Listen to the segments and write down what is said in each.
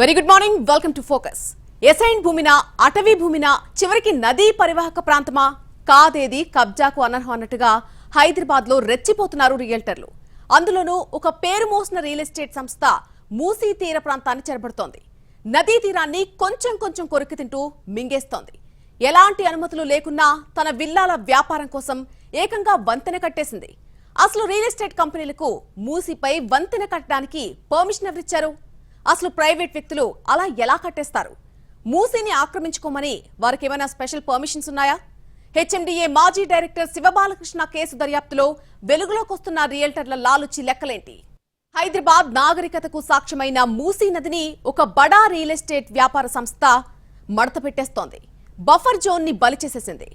Very good morning welcome to focus assign భూమిన అటవీ భూమిన చివరికి నదీ పరివాహక ప్రాంతమా? కాదేది కబ్జాకు అనర్హం అన్నట్టుగా హైదరాబాద్లో రెచ్చిపోతున్నారు రియల్టర్లు. అందులోనూ ఒక పేరు మోసిన రియల్ ఎస్టేట్ సంస్థ మూసీ తీర ప్రాంతాన్ని చెరబడుతోంది. నదీ తీరాన్ని కొంచెం కొంచెం కొరికి తింటూ మింగేస్తోంది. ఎలాంటి అనుమతులు లేకున్నా తన విల్లాల వ్యాపారం కోసం ఏకంగా వంతెన కట్టేసింది. అసలు రియల్ ఎస్టేట్ కంపెనీలకు మూసీపై వంతెన కట్టడానికి పర్మిషన్ ఎవరిచ్చారు? అసలు ప్రైవేట్ వ్యక్తులు అలా ఎలా కట్టేస్తారు? మూసీని ఆక్రమించుకోమని వారికి ఏమైనా స్పెషల్ పర్మిషన్స్ ఉన్నాయా? హెచ్ఎండిఏ మాజీ డైరెక్టర్ శివబాలకృష్ణ కేసు దర్యాప్తులో వెలుగులోకి వస్తున్న రియల్టర్ల లాలుచి లెక్కలేంటి? హైదరాబాద్ నాగరికతకు సాక్ష్యమైన మూసీ నదిని ఒక బడా రియల్ ఎస్టేట్ వ్యాపార సంస్థ మడత పెట్టేస్తోంది. బఫర్ జోన్ని బలి చేసేసింది.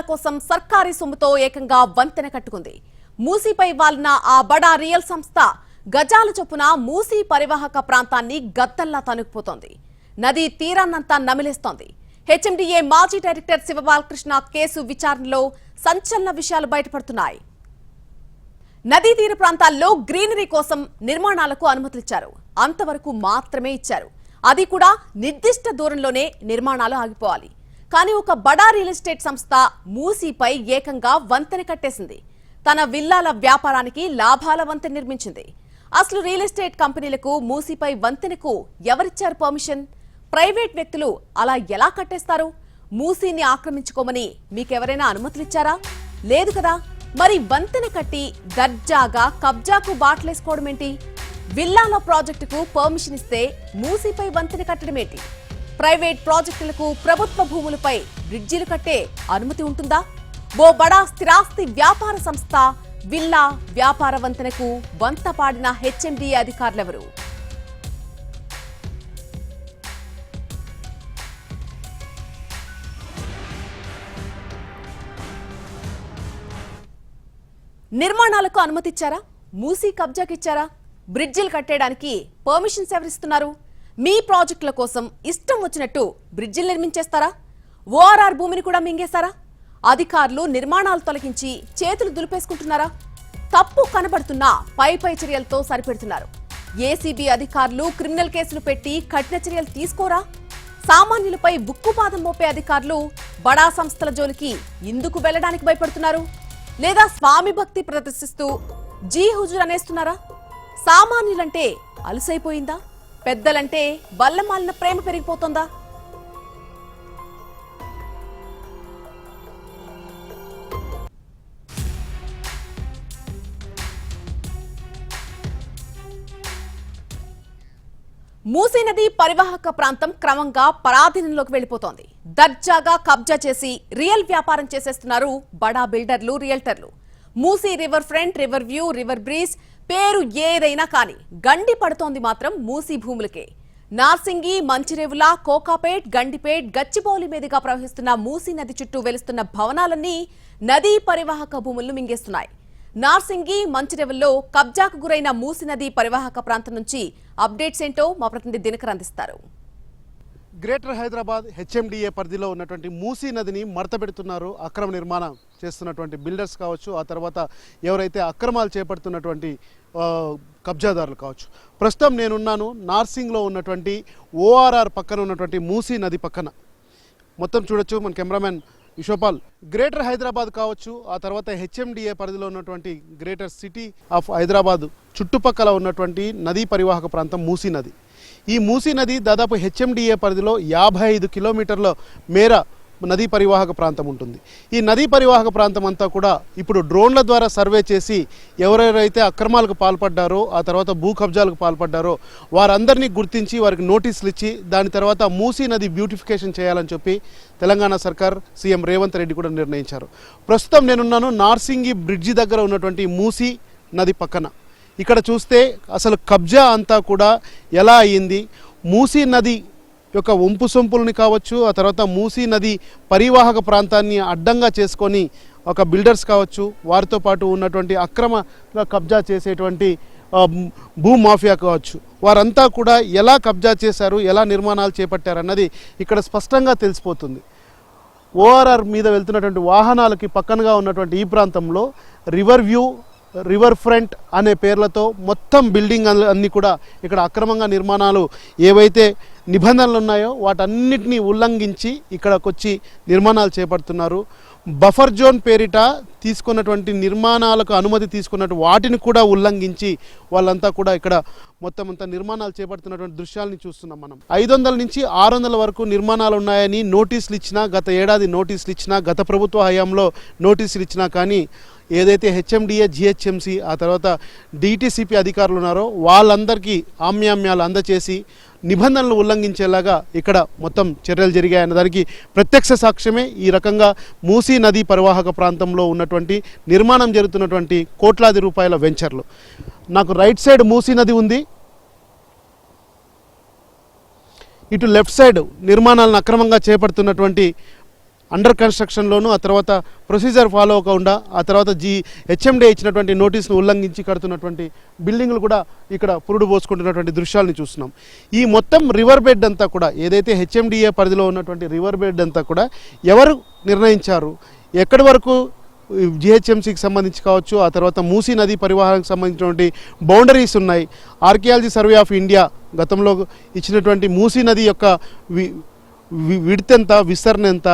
కోసం సర్కారీ సొమ్ముతో ఏకంగా వంతెన కట్టుకుంది. మూసీపై వాలిన ఆ బడా రియల్ సంస్థ గజాల చొప్పున మూసీ పరివాహక ప్రాంతాన్ని గద్దల్లా తనుకుపోతోంది నది తీరాన్నంతా నమిలేస్తోంది. హెచ్ఎండిఏ మాజీ డైరెక్టర్ శివబాలకృష్ణ కేసు విచారణలో సంచలన విషయాలు బయటపడుతున్నాయి. నదీ తీర ప్రాంతాల్లో గ్రీనరీ కోసం నిర్మాణాలకు అనుమతులిచ్చారు. అంతవరకు మాత్రమే ఇచ్చారు. అది కూడా నిర్దిష్ట దూరంలోనే నిర్మాణాలు ఆగిపోవాలి. కానీ ఒక బడా రియల్ ఎస్టేట్ సంస్థ మూసీపై ఏకంగా వంతెన కట్టేసింది. తన విల్లాల వ్యాపారానికి లాభాల వంతెన నిర్మించింది. అసలు రియల్ ఎస్టేట్ కంపెనీలకు మూసీపై వంతెనకు ఎవరిచ్చారు పర్మిషన్? ప్రైవేట్ వ్యక్తులు అలా ఎలా కట్టేస్తారు? మూసీని ఆక్రమించుకోమని మీకెవరైనా అనుమతులిచ్చారా? లేదు కదా? మరి వంతెన కట్టి దర్జాగా కబ్జాకు బాట్లేసుకోవడం ఏంటి ప్రాజెక్టుకు పర్మిషన్ ఇస్తే మూసీపై వంతెన కట్టడం ఏంటి ప్రైవేట్ ప్రాజెక్టులకు ప్రభుత్వ భూములపై బ్రిడ్జిలు కట్టే అనుమతి ఉంటుందా? ఓ బడా స్థిరాస్తి వ్యాపార సంస్థ విల్లా వ్యాపార వంతెనకు వంత పాడిన హెచ్ఎండిఏ అధికారులెవరు? నిర్మాణాలకు అనుమతిచ్చారా? మూసీ కబ్జాకిచ్చారా? బ్రిడ్జిలు కట్టేయడానికి పర్మిషన్స్ ఎవరిస్తున్నారు? మీ ప్రాజెక్టుల కోసం ఇష్టం వచ్చినట్టు బ్రిడ్జిలు నిర్మించేస్తారా? ఓఆర్ఆర్ భూమిని కూడా మింగేస్తారా అధికారులు నిర్మాణాలు తొలగించి చేతులు దులిపేసుకుంటున్నారా? తప్పు కనబడుతున్నా పై పై చర్యలతో సరిపెడుతున్నారు. ఏసీబీ అధికారులు క్రిమినల్ కేసులు పెట్టి కఠిన చర్యలు తీసుకోరా? సామాన్యులపై ఉక్కుపాదం మోపే అధికారులు బడా సంస్థల జోలికి ఎందుకు వెళ్ళడానికి భయపడుతున్నారు? లేదా స్వామి భక్తి ప్రదర్శిస్తూ జీ హుజూర్ అనేస్తున్నారా? సామాన్యులంటే అలసైపోయిందా? పెద్దలంటే బల్లమాలిన ప్రేమ పెరిగిపోతుందా? మూసీ నది పరివాహక ప్రాంతం క్రమంగా పరాధీనంలోకి వెళ్ళిపోతోంది దర్జాగా కబ్జా చేసి రియల్ వ్యాపారం చేసేస్తున్నారు బడా బిల్డర్లు రియల్టర్లు. Musi river front river view river breeze పేరు ఏదైనా కానీ గండి పడుతోంది మాత్రం మూసీ భూములకే. నార్సింగి మంచిరేవుల కోకాపేట్ గండిపేట్ గచ్చిబౌలి మీదుగా ప్రవహిస్తున్న మూసీ నది చుట్టూ వెలుస్తున్న భవనాలన్నీ నదీ పరివాహక భూములను మింగేస్తున్నాయి. నార్సింగి మంచిరెవల్లో కబ్జాకు గురైన మూసి నది పరివాహక ప్రాంతం నుంచి అప్డేట్స్ ఏంటో మా ప్రతినిధి దినకర్ అందిస్తారు. గ్రేటర్ హైదరాబాద్ హెచ్ఎండిఏ పరిధిలో ఉన్నటువంటి మూసీ నదిని మడత పెడుతున్నారు. అక్రమ నిర్మాణం చేస్తున్నటువంటి బిల్డర్స్ కావచ్చు ఆ తర్వాత ఎవరైతే అక్రమాలు చేపడుతున్నటువంటి కబ్జాదారులు కావచ్చు. ప్రస్తుతం నేనున్నాను నార్సింగ్లో ఉన్నటువంటి ఓఆర్ఆర్ పక్కన ఉన్నటువంటి మూసీ నది పక్కన. మొత్తం చూడొచ్చు మన కెమెరామెన్ విశ్వపాల్ గ్రేటర్ హైదరాబాద్ కావచ్చు ఆ తర్వాత హెచ్ఎండిఏ పరిధిలో ఉన్నటువంటి గ్రేటర్ సిటీ ఆఫ్ హైదరాబాద్ చుట్టుపక్కల ఉన్నటువంటి నదీ పరివాహక ప్రాంతం మూసీ నది. ఈ మూసీ నది దాదాపు హెచ్ఎండిఏ పరిధిలో యాభై ఐదు కిలోమీటర్ల మేర నదీ పరివాహక ప్రాంతం ఉంటుంది. ఈ నదీ పరివాహక ప్రాంతం అంతా కూడా ఇప్పుడు డ్రోన్ల ద్వారా సర్వే చేసి ఎవరెవరైతే అక్రమాలకు పాల్పడ్డారో ఆ తర్వాత భూ కబ్జాలకు పాల్పడ్డారో వారందరినీ గుర్తించి వారికి నోటీసులు ఇచ్చి దాని తర్వాత మూసీ నది బ్యూటిఫికేషన్ చేయాలని చెప్పి తెలంగాణ సర్కార్ సీఎం రేవంత్ రెడ్డి కూడా నిర్ణయించారు. ప్రస్తుతం నేనున్నాను నార్సింగి బ్రిడ్జి దగ్గర ఉన్నటువంటి మూసీ నది పక్కన. ఇక్కడ చూస్తే అసలు కబ్జా అంతా కూడా ఎలా అయ్యింది మూసీ నది యొక్క ఉంపు సొంపుల్ని కావచ్చు ఆ తర్వాత మూసీ నది పరివాహక ప్రాంతాన్ని అడ్డంగా చేసుకొని ఒక బిల్డర్స్ కావచ్చు వారితో పాటు ఉన్నటువంటి అక్రమంగా కబ్జా చేసేటువంటి భూ మాఫియా కావచ్చు. వారంతా కూడా ఎలా కబ్జా చేశారు ఎలా నిర్మాణాలు చేపట్టారు అన్నది ఇక్కడ స్పష్టంగా తెలిసిపోతుంది. ఓఆర్ఆర్ మీద వెళ్తున్నటువంటి వాహనాలకి పక్కనగా ఉన్నటువంటి ఈ ప్రాంతంలో రివర్ వ్యూ రివర్ ఫ్రంట్ అనే పేర్లతో మొత్తం బిల్డింగ్ అన్నీ కూడా ఇక్కడ అక్రమంగా నిర్మాణాలు ఏవైతే నిబంధనలు ఉన్నాయో వాటన్నిటిని ఉల్లంఘించి ఇక్కడకొచ్చి నిర్మాణాలు చేపడుతున్నారు. బఫర్ జోన్ పేరిట తీసుకున్నటువంటి నిర్మాణాలకు అనుమతి తీసుకున్నట్టు వాటిని కూడా ఉల్లంఘించి వాళ్ళంతా కూడా ఇక్కడ మొత్తం అంతా నిర్మాణాలు చేపడుతున్నటువంటి దృశ్యాలని చూస్తున్నాం మనం. ఐదు వందల నుంచి ఆరు వందల వరకు నిర్మాణాలు ఉన్నాయని నోటీసులు ఇచ్చినా గత ఏడాది నోటీసులు ఇచ్చినా గత ప్రభుత్వ హయాంలో నోటీసులు ఇచ్చినా కానీ ఏదైతే హెచ్ఎండిఏ జిహెచ్ఎంసి ఆ తర్వాత డిటిసిపి అధికారులు ఉన్నారో వాళ్ళందరికీ ఆమ్యామ్యాలు అందచేసి నిబంధనలు ఉల్లంఘించేలాగా ఇక్కడ మొత్తం చర్యలు జరిగాయన్న దానికి ప్రత్యక్ష సాక్ష్యమే ఈ రకంగా మూసీ నదీ పరివాహక ప్రాంతంలో ఉన్నటువంటి నిర్మాణం జరుగుతున్నటువంటి కోట్లాది రూపాయల వెంచర్లు. నాకు రైట్ సైడ్ మూసీ నది ఉంది. ఇటు లెఫ్ట్ సైడ్ నిర్మాణాలను అక్రమంగా చేపడుతున్నటువంటి అండర్ కన్స్ట్రక్షన్లోను ఆ తర్వాత ప్రొసీజర్ ఫాలో అవ్వకుండా ఆ తర్వాత జీ హెచ్ఎండే ఇచ్చినటువంటి నోటీస్ను ఉల్లంఘించి కడుతున్నటువంటి బిల్డింగ్లు కూడా ఇక్కడ పురుడు పోసుకుంటున్నటువంటి దృశ్యాలను చూస్తున్నాం. ఈ మొత్తం రివర్ బెడ్ అంతా కూడా ఏదైతే హెచ్ఎండిఏ పరిధిలో ఉన్నటువంటి రివర్ బెడ్ అంతా కూడా ఎవరు నిర్ణయించారు? ఎక్కడి వరకు జిహెచ్ఎంసీకి సంబంధించి కావచ్చు ఆ తర్వాత మూసీ నది పరివాహానికి సంబంధించినటువంటి బౌండరీస్ ఉన్నాయి. ఆర్కియాలజీ సర్వే ఆఫ్ ఇండియా గతంలో ఇచ్చినటువంటి మూసీ నది యొక్క విడితెంత విస్తరణ ఎంత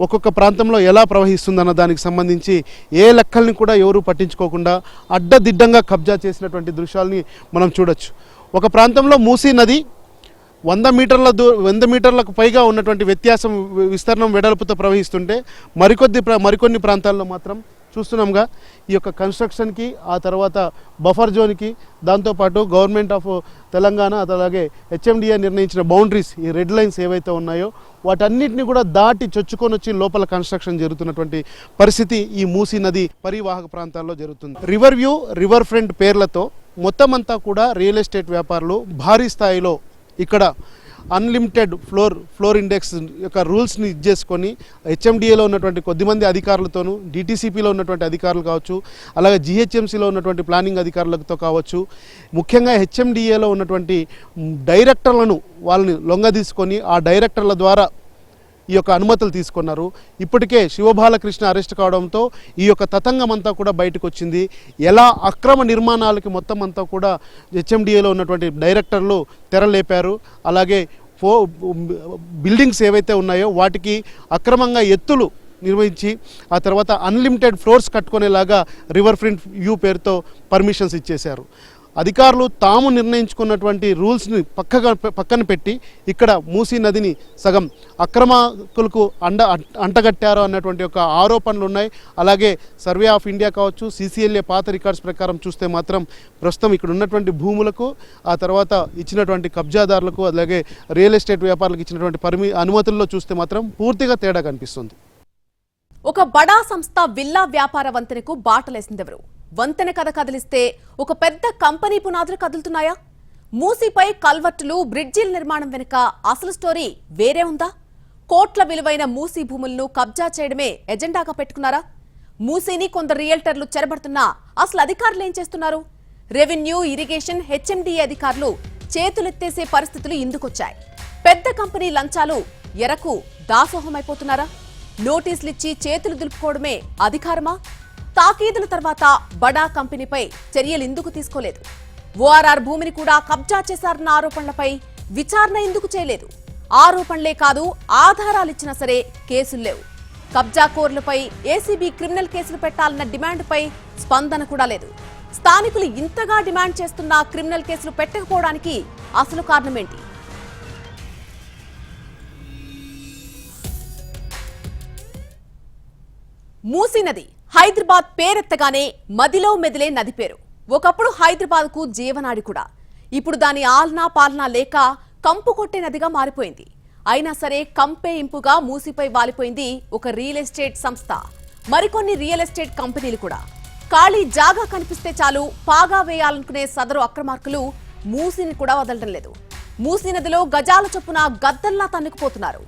ఒక్కొక్క ప్రాంతంలో ఎలా ప్రవహిస్తుందన్న దానికి సంబంధించి ఏ లెక్కల్ని కూడా ఎవరు పట్టించుకోకుండా అడ్డదిడ్డంగా కబ్జా చేసినటువంటి దృశ్యాల్ని మనం చూడొచ్చు. ఒక ప్రాంతంలో మూసీ నది వంద మీటర్ల దూ వంద మీటర్లకు పైగా ఉన్నటువంటి వ్యత్యాసం వి- విస్తరణం వెడల్పుతో ప్రవహిస్తుంటే మరికొద్ది మరికొన్ని ప్రాంతాల్లో మాత్రం చూస్తున్నాంగా. ఈ యొక్క కన్స్ట్రక్షన్కి ఆ తర్వాత బఫర్ జోన్కి దాంతోపాటు గవర్నమెంట్ ఆఫ్ తెలంగాణ అలాగే హెచ్ఎండిఏ నిర్ణయించిన బౌండరీస్ ఈ రెడ్ లైన్స్ ఏవైతే ఉన్నాయో వాటన్నిటిని కూడా దాటి చొచ్చుకొని వచ్చి లోపల కన్స్ట్రక్షన్ జరుగుతున్నటువంటి పరిస్థితి ఈ మూసీ నది పరివాహక ప్రాంతాల్లో జరుగుతుంది. రివర్ వ్యూ రివర్ ఫ్రంట్ పేర్లతో మొత్తం అంతా కూడా రియల్ ఎస్టేట్ వ్యాపారులు భారీ స్థాయిలో ఇక్కడ అన్లిమిటెడ్ ఫ్లోర్ ఫ్లోర్ ఇండెక్స్ యొక్క రూల్స్ని ఇచ్చేసుకొని హెచ్ఎండిఏలో ఉన్నటువంటి కొద్దిమంది అధికారులతోనూ డిటీసీపీలో ఉన్నటువంటి అధికారులు కావచ్చు అలాగే జిహెచ్ఎంసీలో ఉన్నటువంటి ప్లానింగ్ అధికారులతో కావచ్చు ముఖ్యంగా హెచ్ఎండిఏలో ఉన్నటువంటి డైరెక్టర్లను వాళ్ళని లొంగ తీసుకొని ఆ డైరెక్టర్ల ద్వారా ఈ యొక్క అనుమతులు తీసుకున్నారు. ఇప్పటికే శివబాలకృష్ణ అరెస్ట్ కావడంతో ఈ యొక్క తతంగం అంతా కూడా బయటకు వచ్చింది. ఎలా అక్రమ నిర్మాణాలకి మొత్తం అంతా కూడా హెచ్ఎండిఏలో ఉన్నటువంటి డైరెక్టర్లు తెరలేపారు. అలాగే ఫో బిల్డింగ్స్ ఏవైతే ఉన్నాయో వాటికి అక్రమంగా ఎత్తులు నిర్వహించి ఆ తర్వాత అన్లిమిటెడ్ ఫ్లోర్స్ కట్టుకునేలాగా రివర్ ఫ్రంట్ వ్యూ పేరుతో పర్మిషన్స్ ఇచ్చేశారు. అధికారులు తాము నిర్ణయించుకున్నటువంటి రూల్స్ని పక్కగా పక్కన పెట్టి ఇక్కడ మూసీ నదిని సగం అక్రమకులకు అండ అంటగట్టారు అన్నటువంటి ఒక ఆరోపణలు ఉన్నాయి. అలాగే సర్వే ఆఫ్ ఇండియా కావచ్చు సీసీఎల్ఏ పాత రికార్డ్స్ ప్రకారం చూస్తే మాత్రం ప్రస్తుతం ఇక్కడ ఉన్నటువంటి భూములకు ఆ తర్వాత ఇచ్చినటువంటి కబ్జాదారులకు అలాగే రియల్ ఎస్టేట్ వ్యాపారులకు ఇచ్చినటువంటి పరిమి అనుమతుల్లో చూస్తే మాత్రం పూర్తిగా తేడా కనిపిస్తుంది. ఒక బడా సంస్థ విల్లా వ్యాపార వంతెనకు బాటలేసిందెవరు? వంతెన కథ కదిలిస్తే ఒక పెద్ద కంపెనీ పునాదులు కదులుతున్నాయా? మూసీపై కల్వర్టులు బ్రిడ్జిల నిర్మాణం వెనుక అసలు స్టోరీ వేరే ఉందా? కోట్ల విలువైన మూసీ భూములను కబ్జా చేయడమే ఎజెండాగా పెట్టుకున్నారా? మూసీని కొందరు రియల్టర్లు చెరబడుతున్నా అసలు అధికారులు ఏం చేస్తున్నారు? రెవెన్యూ ఇరిగేషన్ హెచ్ఎండిఏ అధికారులు చేతులెత్తేసే పరిస్థితులు ఇందుకొచ్చాయి. పెద్ద కంపెనీ లంచాలు ఎరకు దాసోహమైపోతున్నారా? నోటీసులిచ్చి చేతులు దులుపుకోవడమే అధికారమా? తాకీదుల తర్వాత బడా కంపెనీపై చర్యలు ఎందుకు తీసుకోలేదు? ఓఆర్ఆర్ భూమిని కూడా కబ్జా చేశారన్న ఆరోపణలపై విచారణ ఎందుకు చేయలేదు? ఆరోపణలే కాదు ఆధారాలు ఇచ్చినా సరే కేసులు లేవు. కబ్జా కోర్లపై ఏసీబీ క్రిమినల్ కేసులు పెట్టాలన్న డిమాండ్పై స్పందన కూడా లేదు. స్థానికులు ఇంతగా డిమాండ్ చేస్తున్న క్రిమినల్ కేసులు పెట్టకపోవడానికి అసలు కారణమేంటి? మూసీ నది హైదరాబాద్ పేరెత్తగానే మదిలో మెదిలే నది పేరు. ఒకప్పుడు హైదరాబాద్కు జీవనాడి కూడా. ఇప్పుడు దాని ఆల్నా పాలనా లేక కంపు కొట్టే నదిగా మారిపోయింది. అయినా సరే కంపే ఇంపుగా మూసిపై వాలిపోయింది ఒక రియల్ ఎస్టేట్ సంస్థ. మరికొన్ని రియల్ ఎస్టేట్ కంపెనీలు కూడా. ఖాళీ జాగా కనిపిస్తే చాలు పాగా వేయాలనుకునే సదరు అక్రమార్కులు మూసిని కూడా వదలడం లేదు. మూసీ నదిలో గజాల చొప్పున గద్దల్లా తన్నుకుపోతున్నారు.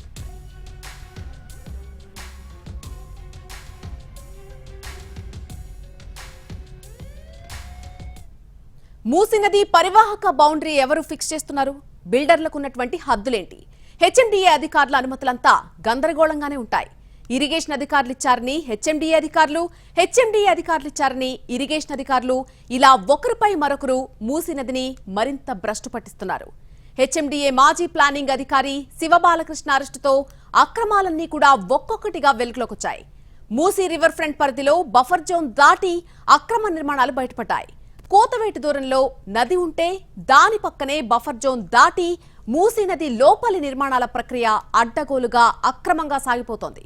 మూసీ నది పరివాహక బౌండరీ ఎవరు ఫిక్స్ చేస్తున్నారు? బిల్డర్లకు ఉన్నటువంటి హద్దులేంటి? హెచ్ఎండిఏ అధికారుల అనుమతులంతా గందరగోళంగానే ఉంటాయి. ఇరిగేషన్ అధికారులు ఇచ్చారని హెచ్ఎండిఏ అధికారులు హెచ్ఎండిఏ అధికారులు ఇచ్చారని ఇరిగేషన్ అధికారులు ఇలా ఒకరిపై మరొకరు మూసీ నదిని మరింత భ్రష్టు పట్టిస్తున్నారు. హెచ్ఎండిఏ మాజీ ప్లానింగ్ అధికారి శివబాలకృష్ణ అరెస్టుతో అక్రమాలన్నీ కూడా ఒక్కొక్కటిగా వెలుగులోకొచ్చాయి. మూసీ రివర్ ఫ్రంట్ పరిధిలో బఫర్ జోన్ దాటి అక్రమ నిర్మాణాలు బయటపడ్డాయి. కోతవేటు దూరంలో నది ఉంటే దాని పక్కనే బఫర్ జోన్ దాటి మూసీ నది లోపలి నిర్మాణాల ప్రక్రియ అడ్డగోలుగా అక్రమంగా సాగిపోతోంది.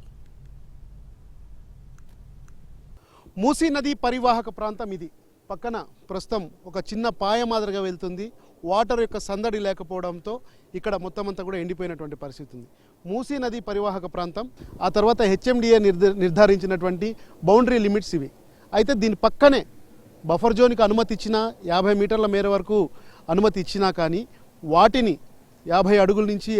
మూసీ నది పరివాహక ప్రాంతం ఇది. పక్కన ప్రస్తుతం ఒక చిన్న పాయ మాదిరిగా వెళ్తుంది. వాటర్ యొక్క సందడి లేకపోవడంతో ఇక్కడ మొత్తం అంతా కూడా ఎండిపోయినటువంటి పరిస్థితి ఉంది. మూసీ నది పరివాహక ప్రాంతం ఆ తర్వాత హెచ్ఎండిఏ నిర్ధారించినటువంటి బౌండరీ లిమిట్స్ ఇవి. అయితే దీని పక్కనే బఫర్ జోన్కి అనుమతి ఇచ్చినా యాభై మీటర్ల మేర వరకు అనుమతి ఇచ్చినా కానీ వాటిని యాభై అడుగుల నుంచి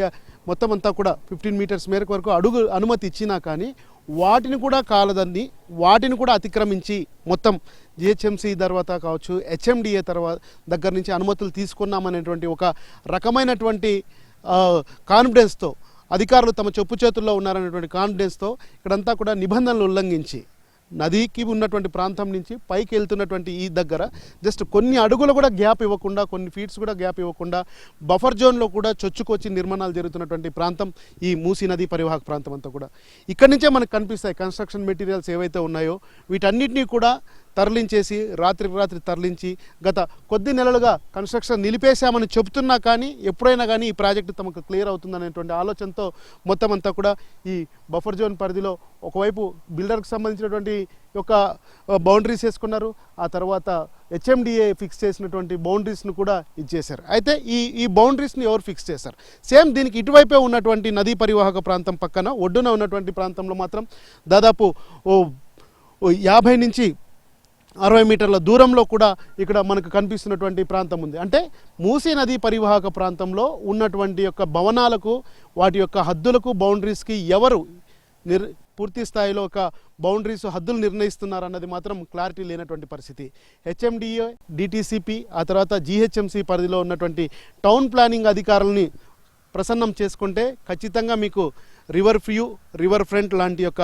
మొత్తం అంతా కూడా ఫిఫ్టీన్ మీటర్స్ మేరకు వరకు అడుగు అనుమతి ఇచ్చినా కానీ వాటిని కూడా కాలదని వాటిని కూడా అతిక్రమించి మొత్తం జిహెచ్ఎంసీ తర్వాత కావచ్చు హెచ్ఎండిఏ తర్వాత దగ్గర నుంచి అనుమతులు తీసుకున్నామనేటువంటి ఒక రకమైనటువంటి కాన్ఫిడెన్స్తో అధికారులు తమ చెప్పు చేతుల్లో ఉన్నారనేటువంటి కాన్ఫిడెన్స్తో ఇక్కడంతా కూడా నిబంధనలు ఉల్లంఘించి నదికి ఉన్నటువంటి ప్రాంతం నుంచి పైకి వెళ్తున్నటువంటి ఈ దగ్గర జస్ట్ కొన్ని అడుగులు కూడా గ్యాప్ ఇవ్వకుండా కొన్ని ఫీట్స్ కూడా గ్యాప్ ఇవ్వకుండా బఫర్ జోన్లో కూడా చొచ్చుకొచ్చి నిర్మాణాలు జరుగుతున్నటువంటి ప్రాంతం ఈ మూసీ నది పరివాహక ప్రాంతం అంతా కూడా. ఇక్కడి నుంచే మనకు కనిపిస్తాయి కన్స్ట్రక్షన్ మెటీరియల్స్ ఏవైతే ఉన్నాయో వీటన్నిటినీ కూడా తరలించేసి రాత్రికి రాత్రి తరలించి గత కొద్ది నెలలుగా కన్స్ట్రక్షన్ నిలిపేశామని చెబుతున్నా కానీ ఎప్పుడైనా కానీ ఈ ప్రాజెక్టు తమకు క్లియర్ అవుతుందనేటువంటి ఆలోచనతో మొత్తం అంతా కూడా ఈ బఫర్ జోన్ పరిధిలో ఒకవైపు బిల్డర్కి సంబంధించినటువంటి యొక్క బౌండరీస్ వేసుకున్నారు. ఆ తర్వాత హెచ్ఎండిఏ ఫిక్స్ చేసినటువంటి బౌండరీస్ను కూడా ఇచ్చేశారు. అయితే ఈ ఈ బౌండరీస్ని ఎవరు ఫిక్స్ చేశారు? సేమ్ దీనికి ఇటువైపే ఉన్నటువంటి నదీ పరివాహక ప్రాంతం పక్కన ఒడ్డున ఉన్నటువంటి ప్రాంతంలో మాత్రం దాదాపు ఓ యాభై నుంచి అరవై మీటర్ల దూరంలో కూడా ఇక్కడ మనకు కనిపిస్తున్నటువంటి ప్రాంతం ఉంది. అంటే మూసీ నది పరివాహక ప్రాంతంలో ఉన్నటువంటి యొక్క భవనాలకు వాటి యొక్క హద్దులకు బౌండరీస్కి ఎవరు నిర్ పూర్తి స్థాయిలో ఒక బౌండరీస్ హద్దులు నిర్ణయిస్తున్నారన్నది మాత్రం క్లారిటీ లేనటువంటి పరిస్థితి. హెచ్ఎండిఏ డిటీసీపీ ఆ తర్వాత జీహెచ్ఎంసీ పరిధిలో ఉన్నటువంటి టౌన్ ప్లానింగ్ అధికారులని ప్రసన్నం చేసుకుంటే ఖచ్చితంగా మీకు రివర్ ఫ్యూ రివర్ ఫ్రంట్ లాంటి యొక్క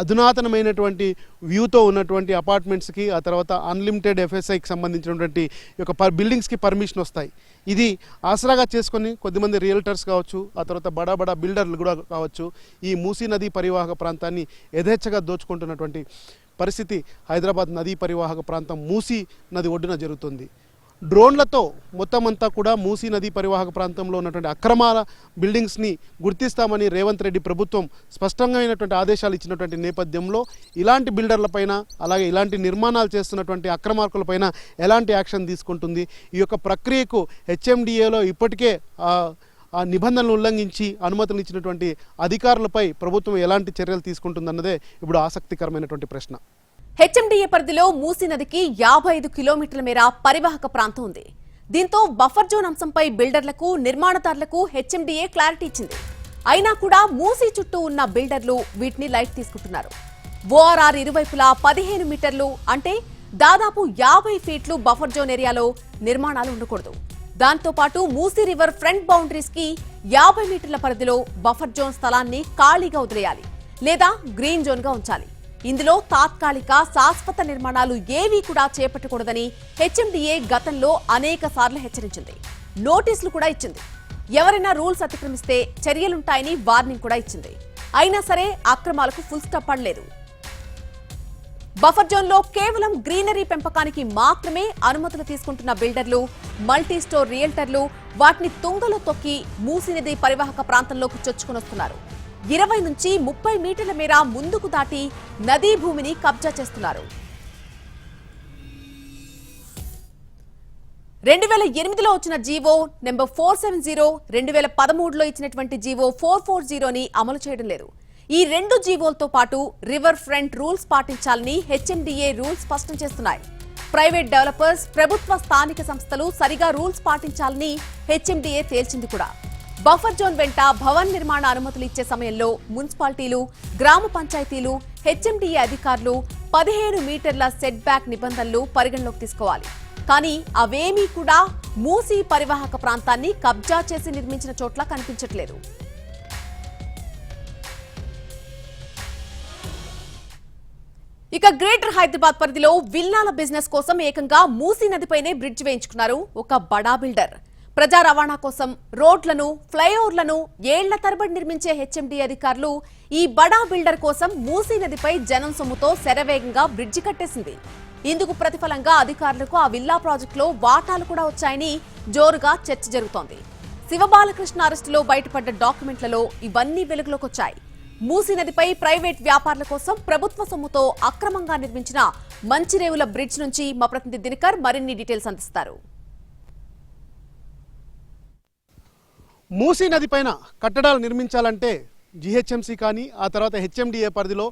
అధునాతనమైనటువంటి వ్యూతో ఉన్నటువంటి అపార్ట్మెంట్స్కి ఆ తర్వాత అన్లిమిటెడ్ ఎఫ్ఎస్ఐకి సంబంధించినటువంటి యొక్క పర్ బిల్డింగ్స్కి పర్మిషన్ వస్తాయి. ఇది ఆసరాగా చేసుకొని కొద్దిమంది రియల్టర్స్ కావచ్చు ఆ తర్వాత బడా బడా బిల్డర్లు కూడా కావచ్చు ఈ మూసీ నదీ పరివాహక ప్రాంతాన్ని యథేచ్ఛగా దోచుకుంటున్నటువంటి పరిస్థితి హైదరాబాద్ నదీ పరివాహక ప్రాంతం మూసీ నది ఒడ్డున జరుగుతుంది. డ్రోన్లతో మొత్తం అంతా కూడా మూసీ నదీ పరివాహక ప్రాంతంలో ఉన్నటువంటి అక్రమాల బిల్డింగ్స్ని గుర్తిస్తామని రేవంత్ రెడ్డి ప్రభుత్వం స్పష్టంగామైనటువంటి ఆదేశాలు ఇచ్చినటువంటి నేపథ్యంలో ఇలాంటి బిల్డర్లపైన అలాగే ఇలాంటి నిర్మాణాలు చేస్తున్నటువంటి అక్రమార్కులపైన ఎలాంటి యాక్షన్ తీసుకుంటుంది? ఈ యొక్క ప్రక్రియకు హెచ్ఎండిఏలో ఇప్పటికే ఆ నిబంధనలు ఉల్లంఘించి అనుమతులు ఇచ్చినటువంటి అధికారులపై ప్రభుత్వం ఎలాంటి చర్యలు తీసుకుంటుందన్నదే ఇప్పుడు ఆసక్తికరమైనటువంటి ప్రశ్న. హెచ్ఎండిఏ పరిధిలో మూసీ నదికి యాభై ఐదు కిలోమీటర్ల మేర పరివాహక ప్రాంతం ఉంది. దీంతో బఫర్ జోన్ అంశంపై బిల్డర్లకు నిర్మాణదారులకు హెచ్ఎండిఏ క్లారిటీ ఇచ్చింది. అయినా కూడా మూసీ చుట్టూ ఉన్న బిల్డర్లు వీటిని లైట్ తీసుకుంటున్నారు. ఓఆర్ఆర్ ఇరువైపులా పదిహేను మీటర్లు అంటే దాదాపు యాభై ఫీట్లు బఫర్ జోన్ ఏరియాలో నిర్మాణాలు ఉండకూడదు. దాంతో పాటు మూసీ రివర్ ఫ్రంట్ బౌండరీస్కి యాభై మీటర్ల పరిధిలో బఫర్ జోన్ స్థలాన్ని ఖాళీగా వదిలేయాలి లేదా గ్రీన్ జోన్గా ఉంచాలి. ఇందులో తాత్కాలిక శాశ్వత నిర్మాణాలు ఏవీ కూడా చేపట్టకూడదని హెచ్ఎండిఏ గతంలో అనేక సార్లు హెచ్చరించింది. నోటీసులు కూడా ఇచ్చింది. ఎవరైనా రూల్స్ అతిక్రమిస్తే చర్యలుంటాయని వార్నింగ్ కూడా ఇచ్చింది. అయినా సరే అక్రమాలకు ఫుల్ స్టాప్ పడలేదు బఫర్ జోన్లో కేవలం గ్రీనరీ పెంపకానికి మాత్రమే అనుమతులు తీసుకుంటున్న బిల్డర్లు మల్టీ స్టోర్ రియల్టర్లు వాటిని తుంగలో తొక్కి మూసినది పరివాహక ప్రాంతంలోకి చొచ్చుకునొస్తున్నారు. ఇరవై నుంచి ముప్పై మీటర్ల మేర ముందుకు దాటి నదీ భూమిని కబ్జా చేస్తున్నారు. రెండు వేల ఎనిమిదిలో వచ్చిన GO number four seven zero రెండు వేల పదమూడులో ఇచ్చినటువంటి జీవో ఫోర్ ఫోర్ జీరోని అమలు చేయడం లేదు. ఈ రెండు జీవోలతో పాటు రివర్ ఫ్రంట్ రూల్స్ పాటించాలని హెచ్ఎండిఏ రూల్స్ స్పష్టం చేస్తున్నాయి. ప్రైవేట్ డెవలపర్స్ ప్రభుత్వ స్థానిక సంస్థలు సరిగా రూల్స్ పాటించాలని హెచ్ఎండిఏ తేల్చింది కూడా. బఫర్ జోన్ వెంట భవన్ నిర్మాణ అనుమతులు ఇచ్చే సమయంలో మున్సిపాలిటీలు గ్రామ పంచాయతీలు హెచ్ఎండిఏ అధికారులు పదిహేను మీటర్ల సెట్ బ్యాక్ నిబంధనలు పరిగణలోకి తీసుకోవాలి. కానీ అవేమీ కూడా మూసీ పరివాహక ప్రాంతాన్ని కబ్జా చేసి నిర్మించిన చోట్ల కనిపించట్లేదు. ఇక గ్రేటర్ హైదరాబాద్ పరిధిలో విల్లాల బిజినెస్ కోసం ఏకంగా మూసీ నదిపైనే బ్రిడ్జ్ వేయించుకున్నారు ఒక బడా బిల్డర్. ప్రజా రవాణా కోసం రోడ్లను ఫ్లైఓవర్లను ఏళ్ళ తరబడి నిర్మించే హెచ్ఎండి అధికారులు ఈ బడా బిల్డర్ కోసం మూసీ నదిపై జనం సొమ్ముతో శరవేగంగా బ్రిడ్జి కట్టేసింది. ఇందుకు ప్రతిఫలంగా అధికారులకు ఆ విల్లా ప్రాజెక్టులో వాటాలు కూడా వచ్చాయని జోరుగా చర్చ జరుగుతోంది. శివబాలకృష్ణ అరెస్టులో బయటపడ్డ డాక్యుమెంట్లలో ఇవన్నీ వెలుగులోకి వచ్చాయి మూసీ నదిపై ప్రైవేట్ వ్యాపారుల కోసం ప్రభుత్వ సొమ్ముతో అక్రమంగా నిర్మించిన మంచిరేవుల బ్రిడ్జ్ నుంచి మా ప్రతినిధి దినకర్ మరిన్ని డీటెయిల్స్ అందిస్తారు. మూసీ నది పైన కట్టడాలు నిర్మించాలంటే జిహెచ్ఎంసీ కానీ ఆ తర్వాత హెచ్ఎండిఏ పరిధిలో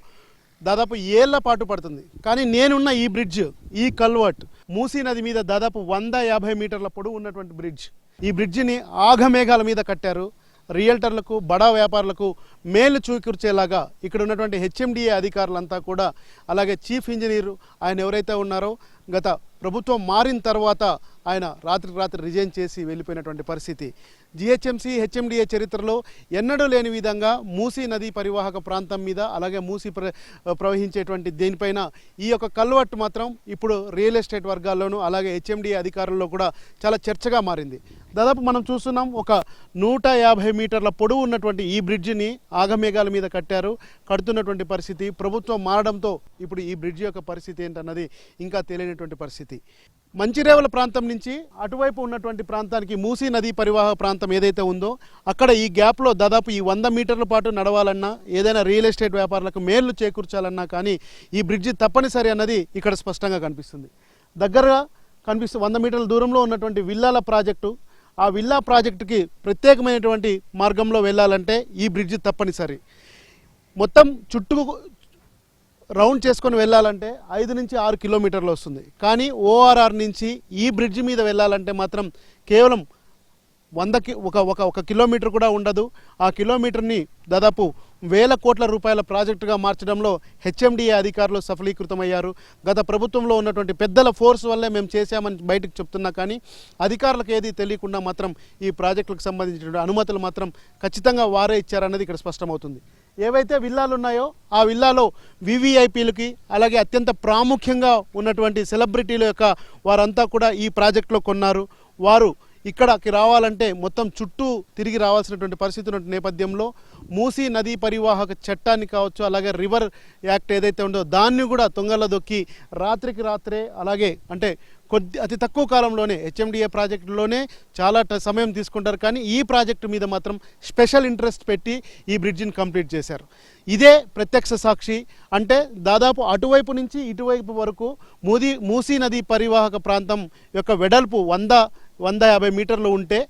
దాదాపు ఏళ్ళ పాటు పడుతుంది. కానీ నేనున్న ఈ బ్రిడ్జ్ ఈ కల్వర్ట్ మూసీ నది మీద దాదాపు వంద యాభై మీటర్ల పొడవు ఉన్నటువంటి బ్రిడ్జ్. ఈ బ్రిడ్జిని ఆఘమేఘాల మీద కట్టారు. రియల్టర్లకు బడా వ్యాపారులకు మేలు చూకూర్చేలాగా ఇక్కడ ఉన్నటువంటి హెచ్ఎండిఏ అధికారులంతా కూడా అలాగే చీఫ్ ఇంజనీర్ ఆయన ఎవరైతే ఉన్నారో గత ప్రభుత్వం మారిన తర్వాత ఆయన రాత్రికి రాత్రి రిజైన్ చేసి వెళ్ళిపోయినటువంటి పరిస్థితి. జిహెచ్ఎంసీ హెచ్ఎండిఏ చరిత్రలో ఎన్నడూ లేని విధంగా మూసీ నది పరివాహక ప్రాంతం మీద అలాగే మూసీ ప్ర ప్రవహించేటువంటి దీనిపైన ఈ యొక్క కల్వట్టు మాత్రం ఇప్పుడు రియల్ ఎస్టేట్ వర్గాల్లోనూ అలాగే హెచ్ఎండిఏ అధికారుల్లో కూడా చాలా చర్చగా మారింది. దాదాపు మనం చూస్తున్నాం ఒక నూట యాభై మీటర్ల పొడవు ఉన్నటువంటి ఈ బ్రిడ్జిని ఆగమేఘాల మీద కట్టారు. కడుతున్నటువంటి పరిస్థితి ప్రభుత్వం మారడంతో ఇప్పుడు ఈ బ్రిడ్జి యొక్క పరిస్థితి ఏంటన్నది ఇంకా తెలియనటువంటి పరిస్థితి. మంచిరేవల ప్రాంతం నుంచి అటువైపు ఉన్నటువంటి ప్రాంతానికి మూసీ నదీ పరివాహ ప్రాంతం ఏదైతే ఉందో అక్కడ ఈ గ్యాప్లో దాదాపు ఈ వంద మీటర్ల పాటు నడవాలన్నా ఏదైనా రియల్ ఎస్టేట్ వ్యాపారులకు మేలు చేకూర్చాలన్నా కానీ ఈ బ్రిడ్జి తప్పనిసరి అన్నది ఇక్కడ స్పష్టంగా కనిపిస్తుంది. దగ్గరగా కనిపిస్తూ వంద మీటర్ల దూరంలో ఉన్నటువంటి విల్లాల ప్రాజెక్టు ఆ విల్లా ప్రాజెక్టుకి ప్రత్యేకమైనటువంటి మార్గంలో వెళ్ళాలంటే ఈ బ్రిడ్జి తప్పనిసరి. మొత్తం చుట్టూ రౌండ్ చేసుకొని వెళ్ళాలంటే ఐదు నుంచి ఆరు కిలోమీటర్లు వస్తుంది. కానీ ఓఆర్ఆర్ నుంచి ఈ బ్రిడ్జి మీద వెళ్ళాలంటే మాత్రం కేవలం వందకి ఒక ఒక ఒక కిలోమీటర్ కూడా ఉండదు. ఆ కిలోమీటర్ని దాదాపు వేల కోట్ల రూపాయల ప్రాజెక్టుగా మార్చడంలో హెచ్ఎండిఏ అధికారులు సఫలీకృతమయ్యారు. గత ప్రభుత్వంలో ఉన్నటువంటి పెద్దల ఫోర్స్ వల్లే మేము చేశామని బయటకు చెప్తున్నా కానీ అధికారులకు ఏది తెలియకుండా మాత్రం ఈ ప్రాజెక్టులకు సంబంధించిన అనుమతులు మాత్రం ఖచ్చితంగా వారే ఇచ్చారన్నది ఇక్కడ స్పష్టమవుతుంది. ఏవైతే విల్లాలు ఉన్నాయో ఆ విల్లాలో వివిఐపీలకి అలాగే అత్యంత ప్రాముఖ్యంగా ఉన్నటువంటి సెలబ్రిటీల యొక్క వారంతా కూడా ఈ ప్రాజెక్టులో కొన్నారు. వారు ఇక్కడికి రావాలంటే మొత్తం చుట్టూ తిరిగి రావాల్సినటువంటి పరిస్థితి ఉన్న నేపథ్యంలో మూసీ నదీ పరివాహక చట్టాన్ని కావచ్చు అలాగే రివర్ యాక్ట్ ఏదైతే ఉందో దాన్ని కూడా తొంగల దొక్కి రాత్రికి రాత్రే అలాగే అంటే కొద్ది అతి తక్కువ కాలంలోనే హెచ్ఎండిఏ ప్రాజెక్టులోనే చాలా ట- సమయం తీసుకుంటారు. కానీ ఈ ప్రాజెక్టు మీద మాత్రం స్పెషల్ ఇంట్రెస్ట్ పెట్టి ఈ బ్రిడ్జిని కంప్లీట్ చేశారు. ఇదే ప్రత్యక్ష సాక్షి. అంటే దాదాపు అటువైపు నుంచి ఇటువైపు వరకు మూది మూసీ నది పరివాహక ప్రాంతం యొక్క వెడల్పు వంద వంద యాభై మీటర్లు ఉంటే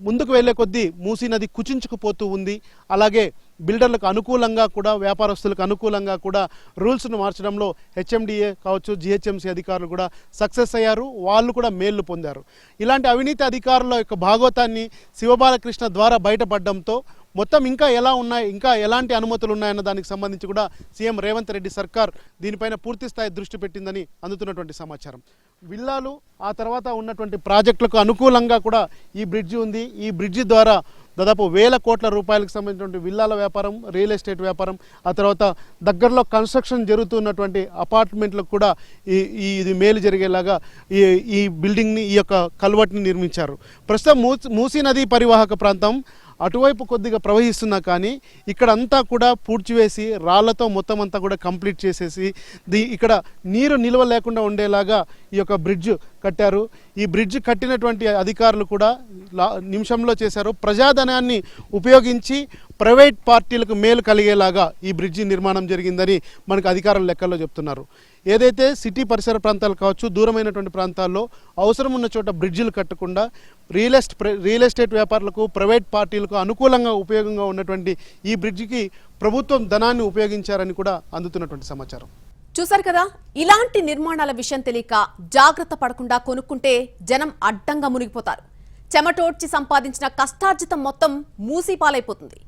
ముందుకు వెళ్ళే కొద్దీ మూసీ నది కుచించుకుపోతూ ఉంది. అలాగే బిల్డర్లకు అనుకూలంగా కూడా వ్యాపారస్తులకు అనుకూలంగా కూడా రూల్స్ను మార్చడంలో హెచ్ఎండిఏ కావచ్చు జిహెచ్ఎంసీ అధికారులు కూడా సక్సెస్ అయ్యారు. వాళ్ళు కూడా మేళ్ళు పొందారు. ఇలాంటి అవినీతి అధికారుల యొక్క భాగోతాన్ని శివబాలకృష్ణ ద్వారా బయటపడడంతో మొత్తం ఇంకా ఎలా ఉన్నాయి ఇంకా ఎలాంటి అనుమతులు ఉన్నాయన్న దానికి సంబంధించి కూడా సీఎం రేవంత్ రెడ్డి సర్కార్ దీనిపైన పూర్తిస్థాయి దృష్టి పెట్టిందని అందుతున్నటువంటి సమాచారం. విల్లాలు ఆ తర్వాత ఉన్నటువంటి ప్రాజెక్టులకు అనుకూలంగా కూడా ఈ బ్రిడ్జి ఉంది. ఈ బ్రిడ్జి ద్వారా దాదాపు వేల కోట్ల రూపాయలకు సంబంధించినటువంటి విల్లాల వ్యాపారం రియల్ ఎస్టేట్ వ్యాపారం ఆ తర్వాత దగ్గరలో కన్స్ట్రక్షన్ జరుగుతున్నటువంటి అపార్ట్మెంట్లకు కూడా ఈ ఈ ఇది మేలు జరిగేలాగా ఈ ఈ బిల్డింగ్ని ఈ యొక్క కల్వర్ట్ని నిర్మించారు. ప్రస్తుతం మూసి మూసీ నదీ పరివాహక ప్రాంతం అటువైపు కొద్దిగా ప్రవహిస్తున్నా కానీ ఇక్కడ అంతా కూడా పూడ్చివేసి రాళ్ళతో మొత్తం అంతా కూడా కంప్లీట్ చేసేసి దీ ఇక్కడ నీరు నిల్వ లేకుండా ఉండేలాగా ఈ యొక్క బ్రిడ్జ్ కట్టారు. ఈ బ్రిడ్జ్ కట్టినటువంటి అధికారులు కూడా లా- నిమిషంలో చేశారు. ప్రజాధనాన్ని ఉపయోగించి ప్రైవేట్ పార్టీలకు మేలు కలిగేలాగా ఈ బ్రిడ్జి నిర్మాణం జరిగిందని మనకు అధికారుల లెక్కల్లో చెప్తున్నారు. ఏదైతే సిటీ పరిసర ప్రాంతాలు కావచ్చు దూరమైనటువంటి ప్రాంతాల్లో అవసరం ఉన్న చోట బ్రిడ్జిలు కట్టకుండా రియల్ ఎస్ట్ రియల్ ఎస్టేట్ వ్యాపారులకు ప్రైవేట్ పార్టీలకు అనుకూలంగా ఉపయోగంగా ఉన్నటువంటి ఈ బ్రిడ్జికి ప్రభుత్వం ధనాన్ని ఉపయోగించారని కూడా అందుతున్నటువంటి సమాచారం. చూశారు కదా? ఇలాంటి నిర్మాణాల విషయం తెలియక జాగ్రత్త పడకుండా కొనుక్కుంటే జనం అడ్డంగా మునిగిపోతారు. చెమటోడ్చి సంపాదించిన కష్టార్జితం మొత్తం మూసీపాలైపోతుంది.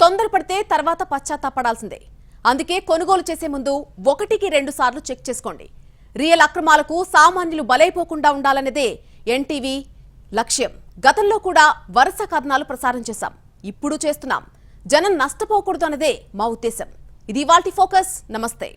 తొందరపడితే తర్వాత పశ్చాత్తాపడాల్సిందే. అందుకే కొనుగోలు చేసే ముందు ఒకటికి రెండు సార్లు చెక్ చేసుకోండి. రియల్ అక్రమాలకు సామాన్యులు బలైపోకుండా ఉండాలనేదే ఎన్టీవీ లక్ష్యం. గతంలో కూడా వరుస కథనాలు ప్రసారం చేశాం. ఇప్పుడు చేస్తున్నాం. జనం నష్టపోకూడదు అన్నదే మా ఉద్దేశం. ఇది వాల్టి ఫోకస్. నమస్తే.